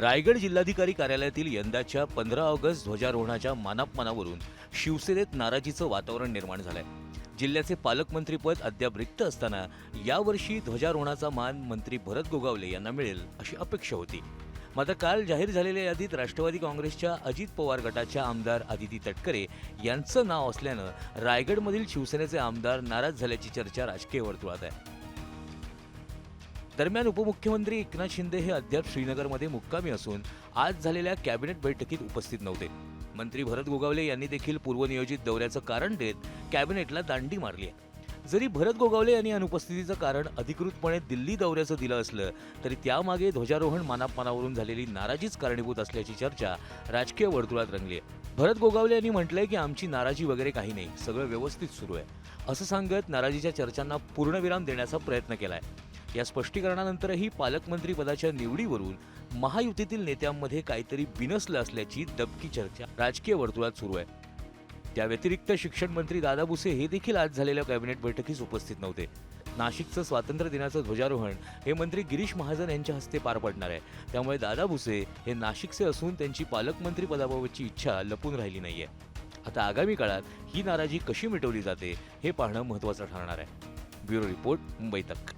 रायगड जिल्हाधिकारी कार्यालयातील यंदाच्या पंधरा ऑगस्ट ध्वजारोहणाच्या मानापमानावरून शिवसेनेत नाराजीचं वातावरण निर्माण झालंय. जिल्ह्याचे पालकमंत्रीपद अद्याप रिक्त असताना यावर्षी ध्वजारोहणाचा मान मंत्री भरत गोगावले यांना मिळेल अशी अपेक्षा होती. मात्र काल जाहीर झालेल्या यादीत राष्ट्रवादी काँग्रेसच्या अजित पवार गटाच्या आमदार आदिती तटकरे यांचं नाव असल्यानं रायगडमधील शिवसेनेचे आमदार नाराज झाल्याची चर्चा राजकीय वर्तुळात आहे. दरम्यान उपमुख्यमंत्री एकनाथ शिंदे हे अद्याप श्रीनगरमध्ये मुक्कामी असून आज झालेल्या कॅबिनेट बैठकीत उपस्थित नव्हते. मंत्री भरत गोगावले यांनी देखील पूर्वनियोजित दौऱ्याचं कारण देत कॅबिनेटला दांडी मारली आहे. जरी भरत गोगावले यांनी अनुपस्थितीचं कारण अधिकृतपणे दिल्ली दौऱ्याचं दिलं असलं तरी त्यामागे ध्वजारोहण मानापमानावरून झालेली नाराजीच कारणीभूत असल्याची चर्चा राजकीय वर्तुळात रंगली आहे. भरत गोगावले यांनी म्हटलंय की आमची नाराजी वगैरे काही नाही सगळं व्यवस्थित सुरू आहे. असं सांगत नाराजीच्या चर्चांना पूर्णविराम देण्याचा प्रयत्न केलाय. या स्पष्टीकरणानंतरही पालकमंत्री पदाच्या निवडीवरून महायुतीतील नेत्यांमध्ये काहीतरी बिनसलं असल्याची दबकी चर्चा राजकीय वर्तुळात सुरू आहे. त्या व्यतिरिक्त शिक्षण मंत्री दादा भुसे हे देखील आज झालेल्या कॅबिनेट बैठकीस उपस्थित नव्हते. नाशिकचं स्वातंत्र्य दिनाचं ध्वजारोहण हे मंत्री गिरीश महाजन यांच्या हस्ते पार पडणार आहे. त्यामुळे दादा भुसे हे नाशिकचे असून त्यांची पालकमंत्री पदाबाबतची इच्छा लपून राहिली नाहीये. आता आगामी काळात ही नाराजी कशी मिटवली जाते हे पाहणं महत्त्वाचं ठरणार आहे. ब्युरो रिपोर्ट मुंबई तक.